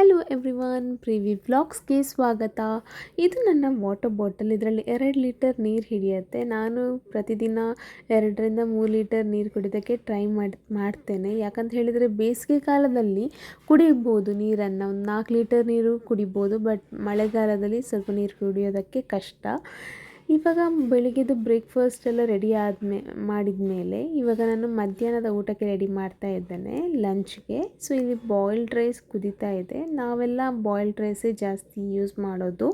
Hello everyone Privi ವ್ಲಾಗ್ಸ್ಗೆ ಸ್ವಾಗತ. ಇದು ನನ್ನ ವಾಟರ್ ಬಾಟಲ್ ಇದರಲ್ಲಿ ಎರಡು ಲೀಟರ್ ನೀರು ಹಿಡಿಯುತ್ತೆ. ನಾನು ಪ್ರತಿದಿನ ಎರಡರಿಂದ ಮೂರು ಲೀಟರ್ ನೀರು ಕುಡಿಯೋದಕ್ಕೆ ಟ್ರೈ ಮಾಡಿ, ಮಾಡ್ತೇನೆ. ಯಾಕಂತ ಹೇಳಿದರೆ ಬೇಸಿಗೆ ಕಾಲದಲ್ಲಿ ಕುಡಿಬೋದು ನೀರನ್ನು. ಒಂದು ನಾಲ್ಕು ಲೀಟರ್ ನೀರು ಕುಡಿಬೋದು ಬಟ್ ಮಳೆಗಾಲದಲ್ಲಿ ಸ್ವಲ್ಪ ನೀರು ಕುಡಿಯೋದಕ್ಕೆ ಕಷ್ಟ. ಇವಾಗ ಬೆಳಿಗ್ಗೆದು ಬ್ರೇಕ್ಫಾಸ್ಟ್ ಎಲ್ಲ ರೆಡಿ ಆದಮೇ, ಮಾಡಿದ ಮೇಲೆ ಇವಾಗ ನಾನು ಮಧ್ಯಾಹ್ನದ ಊಟಕ್ಕೆ ರೆಡಿ ಮಾಡ್ತಾ ಇದ್ದೇನೆ ಲಂಚ್ಗೆ ಸೊ ಇಲ್ಲಿ ಬಾಯ್ಲ್ಡ್ ರೈಸ್ ಕುದೀತಾ ಇದೆ. ನಾವೆಲ್ಲ ಬಾಯ್ಲ್ಡ್ ರೈಸೇ ಜಾಸ್ತಿ ಯೂಸ್ ಮಾಡೋದು.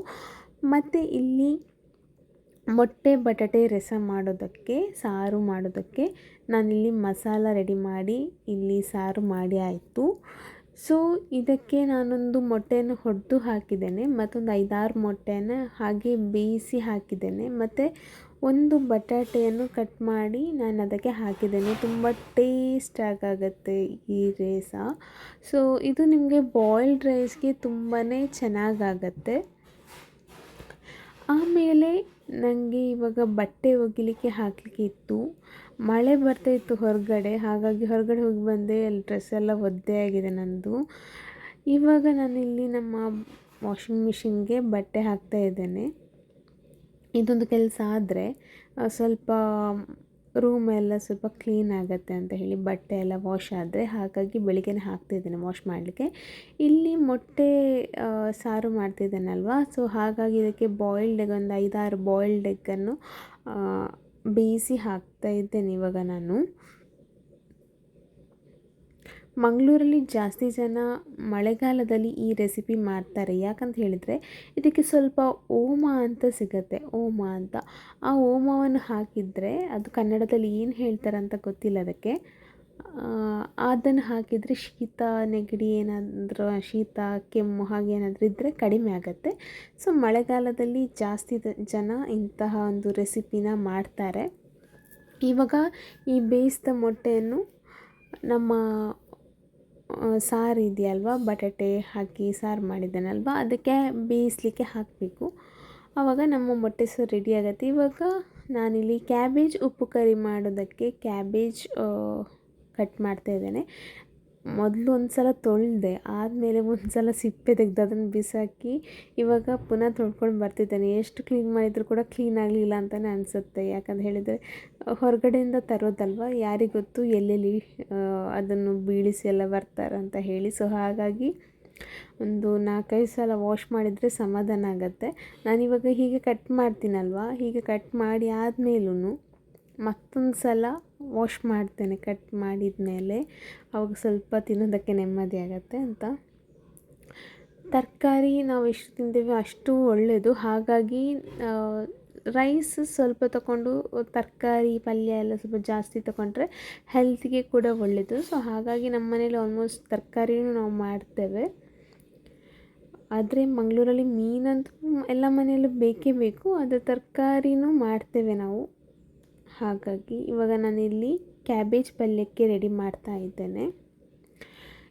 ಮತ್ತು ಇಲ್ಲಿ ಮೊಟ್ಟೆ, ಬಟಾಟೆ, ರಸ ಮಾಡೋದಕ್ಕೆ, ಸಾರು ಮಾಡೋದಕ್ಕೆ ನಾನಿಲ್ಲಿ ಮಸಾಲ ರೆಡಿ ಮಾಡಿ ಇಲ್ಲಿ ಸಾರು ಮಾಡಿ ಆಯಿತು. ಸೊ ಇದಕ್ಕೆ ನಾನೊಂದು ಮೊಟ್ಟೆಯನ್ನು ಹೊಡೆದು ಹಾಕಿದ್ದೇನೆ. ಮತ್ತೊಂದು ಐದಾರು ಮೊಟ್ಟೆಯನ್ನು ಹಾಗೆ ಬೇಯಿಸಿ ಹಾಕಿದ್ದೇನೆ. ಮತ್ತು ಒಂದು ಬಟಾಟೆಯನ್ನು ಕಟ್ ಮಾಡಿ ನಾನು ಅದಕ್ಕೆ ಹಾಕಿದ್ದೇನೆ. ತುಂಬ ಟೇಸ್ಟ್ ಆಗುತ್ತೆ ಈ ರೈಸ ಸೊ ಇದು ನಿಮಗೆ ಬಾಯ್ಲ್ಡ್ ರೈಸ್ಗೆ ತುಂಬಾ ಚೆನ್ನಾಗಾಗತ್ತೆ. ಆಮೇಲೆ ನನಗೆ ಇವಾಗ ಬಟ್ಟೆ ಒಗಿಲಿಕ್ಕೆ ಹಾಕಲಿಕ್ಕೆ ಇತ್ತು. ಮಳೆ ಬರ್ತಾ ಇತ್ತು ಹೊರಗಡೆ, ಹಾಗಾಗಿ ಹೊರಗಡೆ ಹೋಗಿ ಬಂದೆ, ಅಲ್ಲಿ ಡ್ರೆಸ್ ಎಲ್ಲ ಒದ್ದೆ ಆಗಿದೆ ನನ್ನದು ಇವಾಗ ನಾನಿಲ್ಲಿ ನಮ್ಮ ವಾಷಿಂಗ್ ಮಿಷಿನ್ಗೆ ಬಟ್ಟೆ ಹಾಕ್ತಾ ಇದ್ದೇನೆ. ಇದೊಂದು ಕೆಲಸ ಆದರೆ ಸ್ವಲ್ಪ ರೂಮ್ ಎಲ್ಲ ಸ್ವಲ್ಪ ಕ್ಲೀನ್ ಆಗುತ್ತೆ ಅಂತ ಹೇಳಿ ಬಟ್ಟೆ ಎಲ್ಲ ವಾಶ್ ಆದರೆ ಹಾಗಾಗಿ ಬೆಳಿಗ್ಗೆನೇ ಹಾಕ್ತಿದ್ದೇನೆ ವಾಶ್ ಮಾಡಲಿಕ್ಕೆ. ಇಲ್ಲಿ ಮೊಟ್ಟೆ ಸಾರು ಮಾಡ್ತಿದ್ದೇನಲ್ವಾ ಸೊ ಹಾಗಾಗಿ ಇದಕ್ಕೆ ಬಾಯ್ಲ್ಡ್ ಎಗ್ ಒಂದು ಐದಾರು ಬಾಯ್ಲ್ಡ್ ಎಗ್ಗನ್ನು ಬೇಯಿಸಿ ಹಾಕ್ತಾ ಇದ್ದೇನೆ ಇವಾಗ ನಾನು. ಮಂಗಳೂರಲ್ಲಿ ಜಾಸ್ತಿ ಜನ ಮಳೆಗಾಲದಲ್ಲಿ ಈ ರೆಸಿಪಿ ಮಾಡ್ತಾರೆ. ಯಾಕಂತ ಹೇಳಿದರೆ, ಇದಕ್ಕೆ ಸ್ವಲ್ಪ ಓಮ ಅಂತ ಸಿಗುತ್ತೆ. ಓಮ ಅಂತ. ಆ ಓಮವನ್ನು ಹಾಕಿದರೆ, ಅದು ಕನ್ನಡದಲ್ಲಿ ಏನು ಹೇಳ್ತಾರೆ ಅಂತ ಗೊತ್ತಿಲ್ಲ ಅದಕ್ಕೆ. ಅದನ್ನು ಹಾಕಿದರೆ ಶೀತ, ನೆಗಡಿ ಏನಾದರೂ, ಶೀತ, ಕೆಮ್ಮು ಹಾಗೆ ಏನಾದರೂ ಇದ್ದರೆ ಕಡಿಮೆ ಆಗುತ್ತೆ. ಸೊ, ಮಳೆಗಾಲದಲ್ಲಿ ಜಾಸ್ತಿ ಜನ ಇಂತಹ ಒಂದು ರೆಸಿಪಿನ ಮಾಡ್ತಾರೆ. ಇವಾಗ ಈ ಬೇಯಿಸಿದ ಮೊಟ್ಟೆಯನ್ನು ನಮ್ಮ ಸಾರು ಇದೆಯಲ್ವ? ಬಟಾಟೆ ಹಾಕಿ ಸಾರು ಮಾಡಿದ್ದೇನಲ್ವ ಅದಕ್ಕೆ ಬೇಯಿಸಲಿಕ್ಕೆ ಹಾಕಬೇಕು. ಆವಾಗ ನಮ್ಮ ಮೊಟ್ಟೆ ಸಾರು ರೆಡಿ ಆಗುತ್ತೆ. ಇವಾಗ ನಾನಿಲ್ಲಿ ಕ್ಯಾಬೇಜ್ ಉಪ್ಪು ಕರಿ ಮಾಡೋದಕ್ಕೆ ಕ್ಯಾಬೇಜ್ ಕಟ್ ಮಾಡ್ತಾ ಇದ್ದೇನೆ. ಮೊದಲು ಒಂದು ಸಲ ತೊಳೆದೆ, ಆದಮೇಲೆ ಒಂದು ಸಲ ಸಿಪ್ಪೆ ತೆಗೆದು ಅದನ್ನು ಬಿಸಾಕಿ ಇವಾಗ ಪುನಃ ತೊಳ್ಕೊಂಡು ಬರ್ತಿದ್ದೇನೆ. ಎಷ್ಟು ಕ್ಲೀನ್ ಮಾಡಿದರೂ ಕೂಡ ಕ್ಲೀನ್ ಆಗಲಿಲ್ಲ ಅಂತಲೇ ಅನಿಸುತ್ತೆ. ಯಾಕಂತ ಹೇಳಿದರೆ, ಹೊರಗಡೆಯಿಂದ ತರೋದಲ್ವ? ಯಾರಿಗೆ ಗೊತ್ತು? ಎಲ್ಲೆಲ್ಲಿ ಅದನ್ನು ಬೀಳಿಸಿ ಎಲ್ಲ ಬರ್ತಾರೆ ಅಂತ ಹೇಳಿ. ಸೊ ಹಾಗಾಗಿ ಒಂದು ನಾಲ್ಕೈದು ಸಲ ವಾಶ್ ಮಾಡಿದರೆ ಸಮಾಧಾನ ಆಗುತ್ತೆ. ನಾನಿವಾಗ ಹೀಗೆ ಕಟ್ ಮಾಡ್ತೀನಲ್ವ? ಹೀಗೆ ಕಟ್ ಮಾಡಿ ಆದಮೇಲೂ ಮತ್ತೊಂದು ಸಲ ವಾಶ್ ಮಾಡ್ತೇನೆ ಕಟ್ ಮಾಡಿದ ಮೇಲೆ ಅವಾಗ ಸ್ವಲ್ಪ ತಿನ್ನೋದಕ್ಕೆ ನೆಮ್ಮದಿ ಆಗುತ್ತೆ ಅಂತ. ತರಕಾರಿ ನಾವು ಎಷ್ಟು ತಿಂತೇವೆ ಅಷ್ಟು ಒಳ್ಳೆಯದು ಹಾಗಾಗಿ ರೈಸ್ ಸ್ವಲ್ಪ ತಗೊಂಡು ತರಕಾರಿ, ಪಲ್ಯ ಎಲ್ಲ ಸ್ವಲ್ಪ ಜಾಸ್ತಿ ತಗೊಂಡ್ರೆ ಹೆಲ್ತಿಗೆ ಕೂಡ ಒಳ್ಳೆಯದು ಸೊ ಹಾಗಾಗಿ ನಮ್ಮ ಮನೇಲಿ ಆಲ್ಮೋಸ್ಟ್ ತರಕಾರಿನೂ ನಾವು ಮಾಡ್ತೇವೆ. ಆದರೆ ಮಂಗಳೂರಲ್ಲಿ ಮೀನಂತೂ ಎಲ್ಲ ಮನೆಯಲ್ಲೂ ಬೇಕೇ ಬೇಕು. ಆದರೆ ತರಕಾರಿನೂ ಮಾಡ್ತೇವೆ ನಾವು. ಹಾಗಾಗಿ ಇವಾಗ ನಾನಿಲ್ಲಿ ಕ್ಯಾಬೇಜ್ ಪಲ್ಯಕ್ಕೆ ರೆಡಿ ಮಾಡ್ತಾ ಇದ್ದೇನೆ.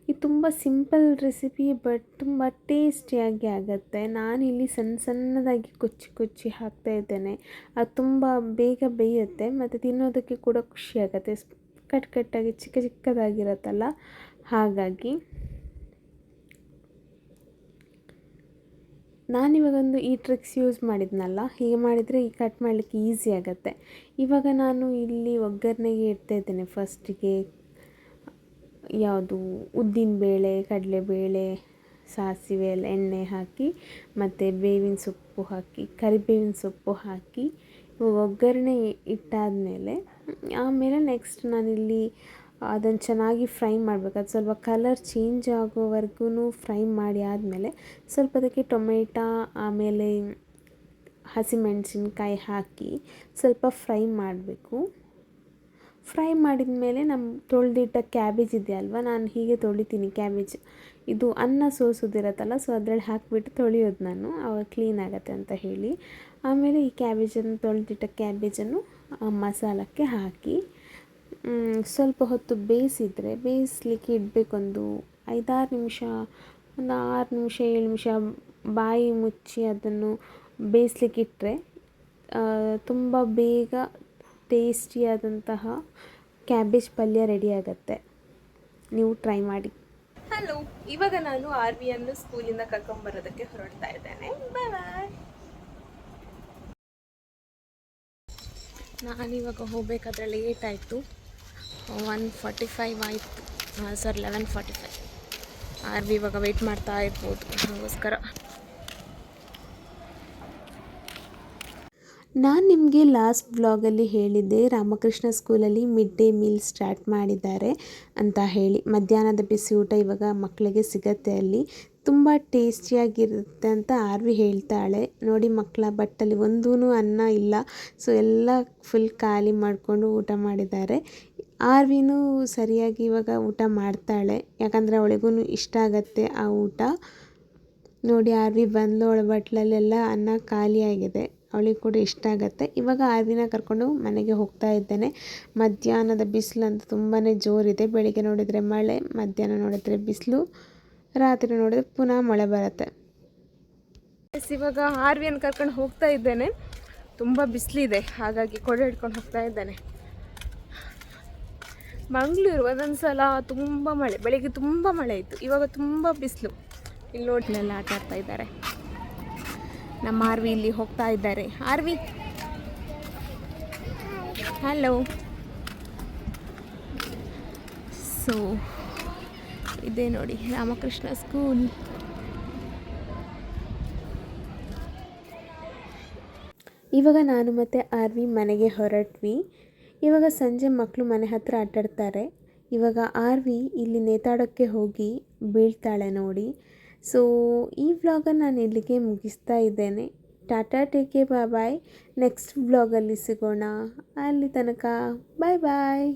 ಇದು ತುಂಬ ಸಿಂಪಲ್ ರೆಸಿಪಿ ಬಟ್ ತುಂಬ ಟೇಸ್ಟಿಯಾಗಿ ಆಗುತ್ತೆ. ನಾನಿಲ್ಲಿ ಸಣ್ಣ ಸಣ್ಣದಾಗಿ ಕೊಚ್ಚಿ ಕೊಚ್ಚಿ ಹಾಕ್ತಾ ಇದ್ದೇನೆ. ಅದು ತುಂಬ ಬೇಗ ಬೇಯುತ್ತೆ ಮತ್ತು ತಿನ್ನೋದಕ್ಕೆ ಕೂಡ ಖುಷಿಯಾಗುತ್ತೆ. ಕಟ್ ಕಟ್ಟಾಗಿ ಚಿಕ್ಕ ಚಿಕ್ಕದಾಗಿರುತ್ತಲ್ಲ ಹಾಗಾಗಿ ನಾನಿವಾಗೊಂದು ಈ ಟ್ರಿಕ್ಸ್ ಯೂಸ್ ಮಾಡಿದ್ನಲ್ಲ, ಹೀಗೆ ಮಾಡಿದರೆ ಈ ಕಟ್ ಮಾಡಲಿಕ್ಕೆ ಈಸಿ ಆಗುತ್ತೆ. ಇವಾಗ ನಾನು ಇಲ್ಲಿ ಒಗ್ಗರಣೆಗೆ ಇಡ್ತಾ ಇದ್ದೇನೆ. ಫಸ್ಟಿಗೆ ಯಾವುದು ಕಡಲೆ ಕಡಲೆಬೇಳೆ ಸಾಸಿವೆ, ಎಲ್ಲ ಎಣ್ಣೆ ಹಾಕಿ, ಮತ್ತು ಬೇವಿನ ಸೊಪ್ಪು ಹಾಕಿ, ಕರಿಬೇವಿನ ಸೊಪ್ಪು ಹಾಕಿ ಒಗ್ಗರಣೆ ಇಟ್ಟಾದಮೇಲೆ, ಆಮೇಲೆ ನೆಕ್ಸ್ಟ್ ನಾನಿಲ್ಲಿ ಅದನ್ನು ಚೆನ್ನಾಗಿ ಫ್ರೈ ಮಾಡಬೇಕು. ಅದು ಸ್ವಲ್ಪ ಕಲರ್ ಚೇಂಜ್ ಆಗೋವರೆಗೂ ಫ್ರೈ ಮಾಡಿ ಆದಮೇಲೆ ಸ್ವಲ್ಪ ಅದಕ್ಕೆ ಟೊಮೆಟೊ, ಆಮೇಲೆ ಹಸಿಮೆಣಸಿನ್ಕಾಯಿ ಹಾಕಿ ಸ್ವಲ್ಪ ಫ್ರೈ ಮಾಡಬೇಕು. ಫ್ರೈ ಮಾಡಿದ ಮೇಲೆ ನಮ್ಮ ತೊಳೆದಿಟ್ಟ ಕ್ಯಾಬೇಜ್ ಇದೆ ಅಲ್ವಾ, ನಾನು ಹೀಗೆ ತೊಳಿತೀನಿ ಕ್ಯಾಬೇಜ್. ಇದು ಅನ್ನ ಸೋಸೋದಿರತ್ತಲ್ಲ ಸೊ ಅದರಲ್ಲಿ ಹಾಕಿಬಿಟ್ಟು ತೊಳೆಯೋದು ನಾನು. ಅವಾಗ ಕ್ಲೀನ್ ಆಗುತ್ತೆ ಅಂತ ಹೇಳಿ. ಆಮೇಲೆ ಈ ಕ್ಯಾಬೇಜನ್ನು, ತೊಳೆದಿಟ್ಟ ಕ್ಯಾಬೇಜನ್ನು ಮಸಾಲಕ್ಕೆ ಹಾಕಿ ಸ್ವಲ್ಪ ಹೊತ್ತು ಬೇಯಿಸಿದರೆ ಬೇಯಿಸ್ಲಿಕ್ಕೆ ಇಡಬೇಕೊಂದು ಐದಾರು ನಿಮಿಷ ಒಂದು ಆರು ನಿಮಿಷ ಏಳು ನಿಮಿಷ ಬಾಯಿ ಮುಚ್ಚಿ ಅದನ್ನು ಬೇಯಿಸ್ಲಿಕ್ಕೆ ಇಟ್ಟರೆ ತುಂಬ ಬೇಗ ಟೇಸ್ಟಿಯಾದಂತಹ ಕ್ಯಾಬೇಜ್ ಪಲ್ಯ ರೆಡಿ ಆಗುತ್ತೆ. ನೀವು ಟ್ರೈ ಮಾಡಿ. ಹಲೋ ಇವಾಗ ನಾನು ಆರ್ ವಿ ಅನ್ನು ಸ್ಕೂಲಿಂದ ಕರ್ಕೊಂಬರೋದಕ್ಕೆ ಹೊರಡ್ತಾ ಇದ್ದೇನೆ. ಬಾಯ್ ಬಾಯ್ ನಾನಿವಾಗ ಹೋಗ್ಬೇಕಾದ್ರೆ ಲೇಟ್ ಆಯಿತು. ಒನ್ ಫಾರ್ಟಿ ಫೈವ್ ಆಯಿತು. Sir, eleven forty five. Are we ಇವಾಗ ವೆಯ್ಟ್ ಮಾಡ್ತಾ ಇರ್ಬೋದು. ಅದಕ್ಕೋಸ್ಕರ. ನಾನು ನಿಮಗೆ ಲಾಸ್ಟ್ ಬ್ಲಾಗಲ್ಲಿ ಹೇಳಿದ್ದೆ, ರಾಮಕೃಷ್ಣ ಸ್ಕೂಲಲ್ಲಿ ಮಿಡ್ ಡೇ ಮೀಲ್ ಸ್ಟಾರ್ಟ್ ಮಾಡಿದ್ದಾರೆ ಅಂತ ಹೇಳಿ. ಮಧ್ಯಾಹ್ನದ ಬಿಸಿ ಊಟ ಇವಾಗ ಮಕ್ಕಳಿಗೆ ಸಿಗತ್ತೆ ಅಲ್ಲಿ. ತುಂಬ ಟೇಸ್ಟಿಯಾಗಿರುತ್ತೆ ಅಂತ ಆರ್ವಿ ಹೇಳ್ತಾಳೆ. ನೋಡಿ ಮಕ್ಕಳ ಬಟ್ಟಲ್ಲಿ ಒಂದೂ ಅನ್ನ ಇಲ್ಲ. ಸೊ ಎಲ್ಲ ಫುಲ್ ಖಾಲಿ ಮಾಡಿಕೊಂಡು ಊಟ ಮಾಡಿದ್ದಾರೆ. ಆರ್ವಿನೂ ಸರಿಯಾಗಿ ಇವಾಗ ಊಟ ಮಾಡ್ತಾಳೆ. ಯಾಕಂದರೆ ಅವಳಿಗೂ ಇಷ್ಟ ಆಗತ್ತೆ ಆ ಊಟ. ನೋಡಿ, ಆರ್ವಿ ಬಂದು ಅವಳ ಬಟ್ಲಲ್ಲೆಲ್ಲ ಅನ್ನ ಖಾಲಿಯಾಗಿದೆ ಅವಳಿಗೆ ಕೂಡ ಇಷ್ಟ ಆಗುತ್ತೆ. ಇವಾಗ ಆರ್ವಿನ ಕರ್ಕೊಂಡು ಮನೆಗೆ ಹೋಗ್ತಾ ಇದ್ದೇನೆ. ಮಧ್ಯಾಹ್ನದ ಬಿಸಿಲಂತೂ ತುಂಬಾ ಜೋರಿದೆ. ಬೆಳಿಗ್ಗೆ ನೋಡಿದರೆ ಮಳೆ, ಮಧ್ಯಾಹ್ನ ನೋಡಿದರೆ ಬಿಸಿಲು, ರಾತ್ರಿ ನೋಡಿದ್ರೆ ಪುನಃ ಮಳೆ ಬರುತ್ತೆ. ಇವಾಗ ಆರ್ವಿಯನ್ನು ಕರ್ಕೊಂಡು ಹೋಗ್ತಾ ಇದ್ದೇನೆ. ತುಂಬ ಬಿಸಿಲಿದೆ. ಹಾಗಾಗಿ ಕೊಡೆ ಹಿಡ್ಕೊಂಡು ಹೋಗ್ತಾ ಇದ್ದೇನೆ. ಮಂಗಳೂರು ಒಂದೊಂದು ಸಲ ತುಂಬ ಮಳೆ, ಬೆಳಿಗ್ಗೆ ತುಂಬ ಮಳೆ ಇತ್ತು, ಇವಾಗ ತುಂಬ ಬಿಸಿಲು. ಇಲ್ಲಿ ನೋಡ್ಲೆಲ್ಲ ಆಟ ಆಡ್ತಾ ಇದ್ದಾರೆ. ನಮ್ಮ ಆರ್ವಿ ಇಲ್ಲಿ ಹೋಗ್ತಾ ಇದ್ದಾರೆ. ಆರ್ವಿ ಹಲೋ ಸೊ ಇದೆ ನೋಡಿ, ರಾಮಕೃಷ್ಣ ಸ್ಕೂಲ್ ಇವಾಗ ನಾನು ಮತ್ತು ಆರ್ವಿ ಮನೆಗೆ ಹೊರಟ್ವಿ. ಇವಾಗ ಸಂಜೆ ಮಕ್ಕಳು ಮನೆ ಹತ್ರ ಆಟಾಡ್ತಾರೆ ಇವಾಗ ಆರ್ ವಿ ಇಲ್ಲಿ ನೇತಾಡೋಕ್ಕೆ ಹೋಗಿ ಬೀಳ್ತಾಳೆ ನೋಡಿ. ಸೊ ಈ ವ್ಲಾಗನ್ನು ನಾನು ಇಲ್ಲಿಗೆ ಮುಗಿಸ್ತಾ ಇದ್ದೇನೆ. ಟಾಟಾ ಟೇಕೆ ಬಾಯ್ ಬಾಯ್ ನೆಕ್ಸ್ಟ್ ವ್ಲಾಗಲ್ಲಿ ಸಿಗೋಣ. ಅಲ್ಲಿ ತನಕ ಬಾಯ್ ಬಾಯ್